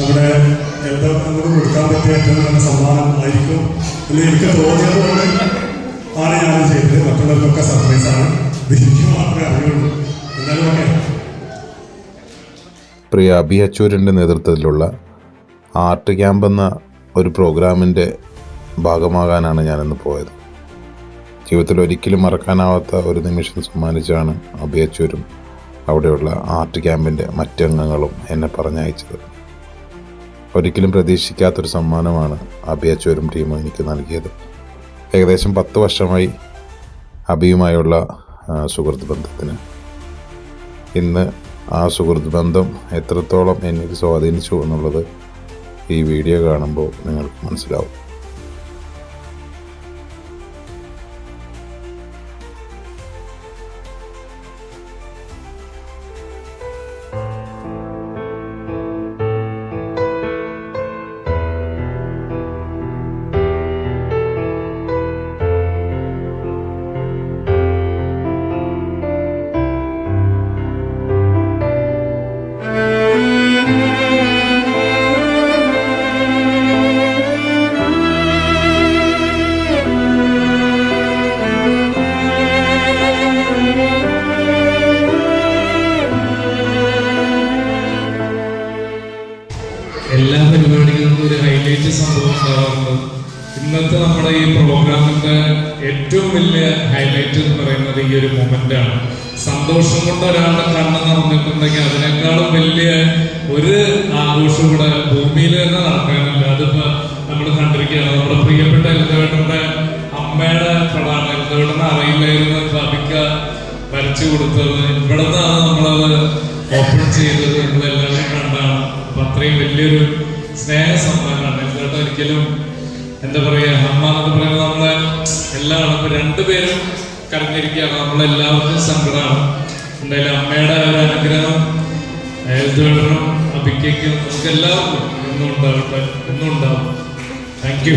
നമ്മുടെ എല്ലാവർക്കും കൂടി കൊടുക്കാൻ പറ്റിയ ഏറ്റവും നല്ല സമ്മാനം ആയിരിക്കും എനിക്ക് തോന്നിയതുകൊണ്ട് ആണ് ഞാൻ ചെയ്തത്. മറ്റുള്ളവർക്കൊക്കെ സർപ്രൈസാണ് എനിക്ക് മാത്രമേ അറിയുള്ളൂ. എന്തായാലും ഓക്കെ. പ്രിയ അബി അച്ചൂരിന്റെ നേതൃത്വത്തിലുള്ള ആർട്ട് ക്യാമ്പ് എന്ന ഒരു പ്രോഗ്രാമിന്റെ ഭാഗമാകാനാണ് ഞാനിന്ന് പോയത്. ജീവിതത്തിൽ ഒരിക്കലും മറക്കാനാവാത്ത ഒരു നിമിഷം സമ്മാനിച്ചാണ് അബി അച്ചൂരും അവിടെയുള്ള ആർട്ട് ക്യാമ്പിന്റെ മറ്റംഗങ്ങളും എന്നെ പറഞ്ഞയച്ചത്. ഒരിക്കലും പ്രതീക്ഷിക്കാത്തൊരു സമ്മാനമാണ് അബിയച്ചോരും ടീമും എനിക്ക് നൽകിയത്. ഏകദേശം പത്ത് വർഷമായി അബിയുമായുള്ള സുഹൃത്ത് ബന്ധത്തിന്. ഇന്ന് ആ സുഹൃത്ത് ബന്ധം എത്രത്തോളം എനിക്ക് സ്വാധീനിച്ചു എന്നുള്ളത് ഈ വീഡിയോ കാണുമ്പോൾ നിങ്ങൾക്ക് മനസ്സിലാവും. എല്ലാ പരിപാടികളും ഒരു ഹൈലൈറ്റ് സംഭവം ഇന്നത്തെ നമ്മുടെ ഈ പ്രോഗ്രാമിന്റെ ഏറ്റവും വലിയ ഹൈലൈറ്റ് എന്ന് പറയുന്നത് ഈ ഒരു മൊമെന്റ് ആണ്. സന്തോഷം കൊണ്ട് ഒരാളുടെ കണ്ണ് നിറഞ്ഞിട്ടുണ്ടെങ്കിൽ അതിനേക്കാളും വലിയ ഒരു ആഘോഷം കൂടെ ഭൂമിയിൽ തന്നെ നടക്കാനില്ല. അതിപ്പോ നമ്മൾ കണ്ടിരിക്കുകയാണ് നമ്മുടെ പ്രിയപ്പെട്ട എൽദവേട്ടന്റെ അമ്മയുടെ പടമാണ് എൽദവേട്ടനെ അറിയില്ലായിരുന്നു കവിക്ക വരച്ചു കൊടുത്തത്. ഇവിടെ നിന്നാണ് നമ്മളത് ഓപ്പൺ ചെയ്തത്. അത്രയും വലിയൊരു സ്നേഹ സമ്മാനമാണ് എന്നിട്ട് ഒരിക്കലും എന്താ പറയാ അമ്മ എന്ന് പറയുന്നത് നമ്മളെ എല്ലാം ഇപ്പൊ രണ്ടുപേരും കരഞ്ഞിരിക്കുകയാണ്. നമ്മളെല്ലാവർക്കും സങ്കടമാണ്. എന്തായാലും അമ്മയുടെ ഒരു അനുഗ്രഹം എഴുതുവേട്ടനും അഭിക്കും നമുക്ക് എല്ലാവർക്കും ഇന്നും ഉണ്ടാവട്ടെ ഇന്നും ഉണ്ടാവും താങ്ക് യു